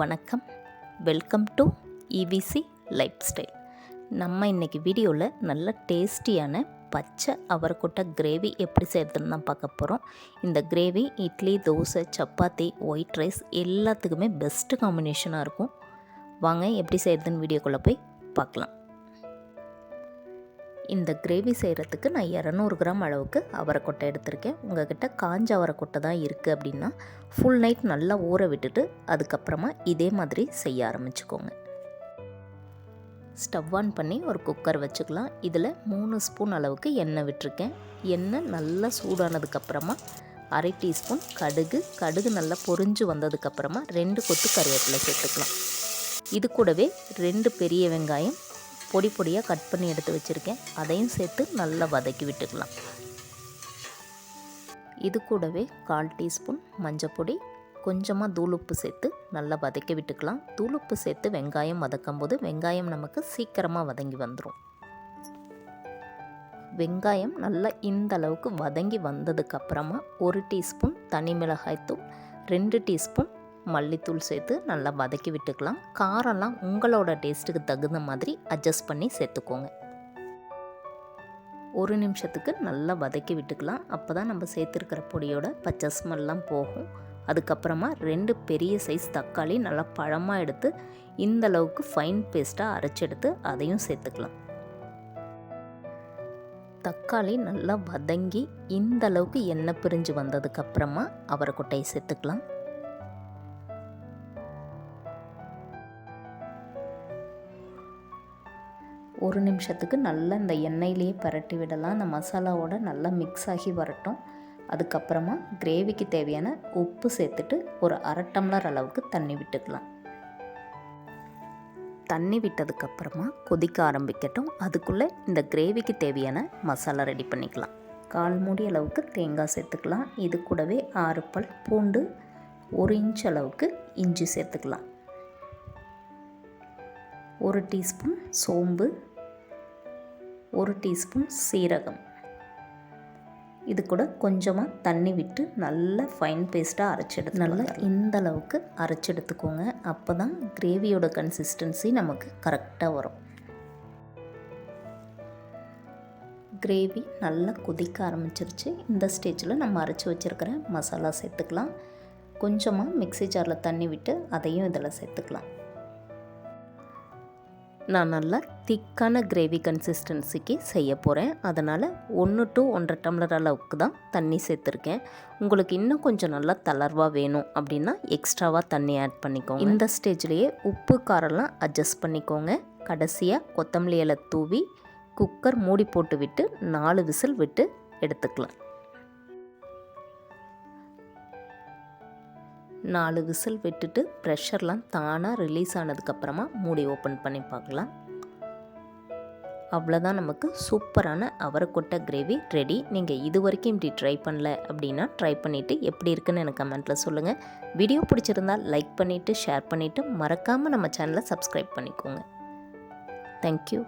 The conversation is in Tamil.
வணக்கம். Welcome to EVC life style நம்ம இன்றைக்கி வீடியோவில் நல்ல டேஸ்டியான பச்சை அவரைக்கொட்டை கிரேவி எப்படி செய்கிறதுன்னு தான் பார்க்க போகிறோம் இந்த gravy idli dosa chapati white rice எல்லாத்துக்குமே பெஸ்ட்டு காம்பினேஷனாக இருக்கும். வாங்க எப்படி செய்கிறதுன்னு வீடியோக்குள்ளே போய் பார்க்கலாம். இந்த கிரேவி செய்கிறதுக்கு நான் இரநூறு கிராம் அளவுக்கு அவரைக்கொட்டை எடுத்திருக்கேன். உங்ககிட்ட காஞ்ச அவரைக்கொட்டை தான் இருக்குது அப்படின்னா ஃபுல் நைட் நல்லா ஊற விட்டுட்டு அதுக்கப்புறமா இதே மாதிரி செய்ய ஆரம்பிச்சுக்கோங்க. ஸ்டவ் ஆன் பண்ணி ஒரு குக்கர் வச்சுக்கலாம். இதில் மூணு ஸ்பூன் அளவுக்கு எண்ணெய் விட்டுருக்கேன். எண்ணெய் நல்லா சூடானதுக்கப்புறமா அரை டீஸ்பூன் கடுகு. கடுகு நல்லா பொறிஞ்சு வந்ததுக்கப்புறமா ரெண்டு கொத்து கருவேப்பிலை சேர்த்துக்கலாம். இது கூடவே ரெண்டு பெரிய வெங்காயம் பொடி பொடியாக கட் பண்ணி எடுத்து வச்சுருக்கேன். அதையும் சேர்த்து நல்லா வதக்கி விட்டுக்கலாம். இது கூடவே கால் டீஸ்பூன் மஞ்சப்பொடி கொஞ்சமாக தூளுப்பு சேர்த்து நல்லா வதக்கி விட்டுக்கலாம். தூளுப்பு சேர்த்து வெங்காயம் வதக்கும் போது வெங்காயம் நமக்கு சீக்கிரமாக வதங்கி வந்துடும் வெங்காயம் நல்லா இந்த அளவுக்கு வதங்கி வந்ததுக்கப்புறமா ஒரு டீஸ்பூன் தனி மிளகாய்த்தூள் ரெண்டு டீஸ்பூன் மல்லித்தூள் சேர்த்து நல்லா வதக்கி விட்டுக்கலாம். காரம்லாம் உங்களோட டேஸ்ட்டுக்கு தகுந்த மாதிரி அட்ஜஸ்ட் பண்ணி சேர்த்துக்கோங்க. ஒரு நிமிஷத்துக்கு நல்லா வதக்கி விட்டுக்கலாம். அப்போ தான் நம்ம சேர்த்துருக்கிற பொடியோட பச்சை ஸ்மெல்லாம் போகும். அதுக்கப்புறமா ரெண்டு பெரிய சைஸ் தக்காளி நல்லா பழமாக எடுத்து இந்த அளவுக்கு ஃபைன் பேஸ்ட்டாக அரைச்செடுத்து அதையும் சேர்த்துக்கலாம். தக்காளி நல்லா வதங்கி இந்த அளவுக்கு எண்ணெய் பிரிஞ்சு வந்ததுக்கப்புறமா அவரைக்கொட்டையை சேர்த்துக்கலாம். ஒரு நிமிஷத்துக்கு நல்லா இந்த எண்ணெயிலேயே பரட்டி விடலாம். அந்த மசாலாவோட நல்லா மிக்ஸ் ஆகி வரட்டும். அதுக்கப்புறமா கிரேவிக்கு தேவையான உப்பு சேர்த்துட்டு ஒரு அரை டம்ளர் அளவுக்கு தண்ணி விட்டுக்கலாம். தண்ணி விட்டதுக்கப்புறமா கொதிக்க ஆரம்பிக்கட்டும். அதுக்குள்ளே இந்த கிரேவிக்கு தேவையான மசாலா ரெடி பண்ணிக்கலாம். கால் மூடி அளவுக்கு தேங்காய் சேர்த்துக்கலாம். இது கூடவே ஆறு பல் பூண்டு ஒரு இன்ச் அளவுக்கு இஞ்சி சேர்த்துக்கலாம். ஒரு டீஸ்பூன் சோம்பு ஒரு டீஸ்பூன் சீரகம். இது கூட கொஞ்சமாக தண்ணி விட்டு நல்லா ஃபைன் பேஸ்ட்டாக அரைச்செடுத்து நல்லா இந்த அளவுக்கு அரைச்செடுத்துக்கோங்க அப்போ தான் கிரேவியோட கன்சிஸ்டன்சி நமக்கு கரெக்டாக வரும். கிரேவி நல்லா கொதிக்க ஆரம்பிச்சிருச்சு. இந்த ஸ்டேஜில் நம்ம அரைச்சி வச்சுருக்கிற மசாலா சேர்த்துக்கலாம். கொஞ்சமாக மிக்சி ஜாரில் தண்ணி விட்டு அதையும் இதில் சேர்த்துக்கலாம். நான் நல்லா திக்கான கிரேவி கன்சிஸ்டன்சிக்கு செய்ய போகிறேன் அதனால் ஒன்று டு ஒன்றரை டம்ளர் அளவுக்கு தான் தண்ணி சேர்த்துருக்கேன். உங்களுக்கு இன்னும் கொஞ்சம் நல்லா தளர்வாக வேணும் அப்படின்னா எக்ஸ்ட்ராவாக தண்ணி ஆட் பண்ணிக்கோங்க. இந்த ஸ்டேஜ்லேயே உப்பு காரெல்லாம் அட்ஜஸ்ட் பண்ணிக்கோங்க. கடைசியாக கொத்தமல்லி இலை தூவி குக்கர் மூடி போட்டு விட்டு நாலு விசில் விட்டு எடுத்துக்கலாம். நாலு விசில் விட்டுட்டு ப்ரெஷர்லாம் தானாக ரிலீஸ் ஆனதுக்கப்புறமா மூடி ஓப்பன் பண்ணி பார்க்கலாம். அவ்வளோதான் நமக்கு சூப்பரான அவரைக்கொட்டை கிரேவி ரெடி நீங்கள் இது வரைக்கும் இப்படி ட்ரை பண்ணல அப்படின்னா ட்ரை பண்ணிவிட்டு எப்படி இருக்குன்னு எனக்கு கமெண்ட்டில் சொல்லுங்கள் வீடியோ பிடிச்சிருந்தால் லைக் பண்ணிவிட்டு ஷேர் பண்ணிவிட்டு மறக்காமல் நம்ம சேனலை சப்ஸ்கிரைப் பண்ணிக்கோங்க. தேங்க்யூ